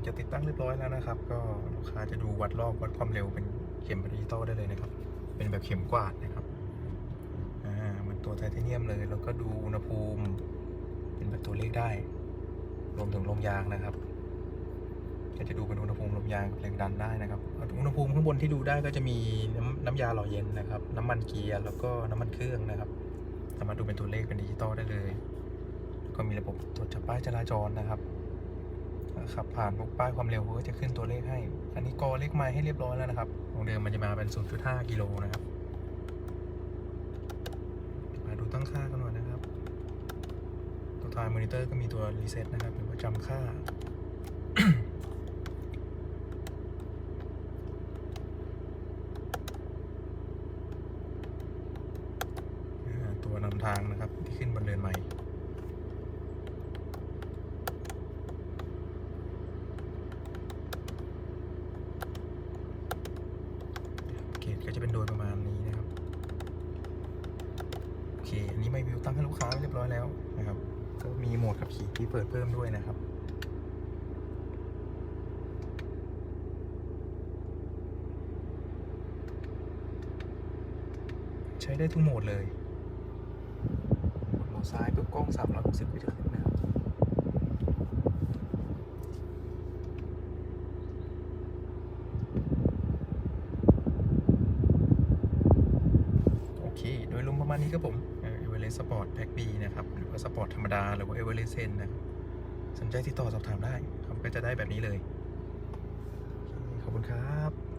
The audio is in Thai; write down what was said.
งจะติดตั้งเรียบร้อยแล้วนะครับ ก็ลูกค้าจะดูวัดรอบวัดความเร็วเป็นเข็มดิจิตอลได้เลยนะครับ เป็นแบบเข็มกวาดนะครับอ่าเหมือนตัวไทเทเนียมเลยแล้วก็ดูอุณหภูมิเป็นแบบตัวเลขได้ รวมถึงลมยางนะครับก็จะดูเป็นอุณหภูมิลมยางแรงดันได้นะครับ อุณหภูมิข้างบนที่ดูได้ก็จะมีน้ำน้ำยาหล่อเย็นนะครับ น้ำมันเกียร์แล้วก็น้ำมันเครื่องนะครับ สามารถดูเป็นตัวเลขเป็นดิจิตอลได้เลย ก็มีระบบตรวจจับป้ายจราจรนะครับ ขับผ่านพวกป้ายความเร็วเขาก็จะขึ้นตัวเลขให้ อันนี้กอเลขไม้ให้เรียบร้อยแล้วนะครับ ของเดิมมันจะมาเป็น 0.5 กิโลนะครับ มาดูตั้งค่ากันหน่อยนะครับ ตัวทายมอนิเตอร์ก็มีตัวรีเซ็ตนะครับ หรือว่าจำค่าอ่าตัวนำทางนะครับที่ขึ้นบนเรือนใหม่ เกรดก็จะเป็นโดยประมาณนี้นะครับโอเคอันนี้ไม่วิวตั้งให้ลูกค้าเรียบร้อยแล้วนะครับ ก็มีโหมดขับขี่ที่เปิดเพิ่มด้วยนะครับใช้ได้ทุกโหมดเลย โหมดซ้ายปุ๊บกล้อง 360ก็จะขึ้นนะครับ โอเค โดยรวม ประมาณนี้ครับผมเอเวอเรสต์สปอร์ตแพ็กบีนะครับ หรือว่าสปอร์ตธรรมดา หรือว่าเอเวอเรสต์เซนนะครับสนใจติดต่อสอบถามได้ครับก็จะได้แบบนี้เลย ขอบคุณครับ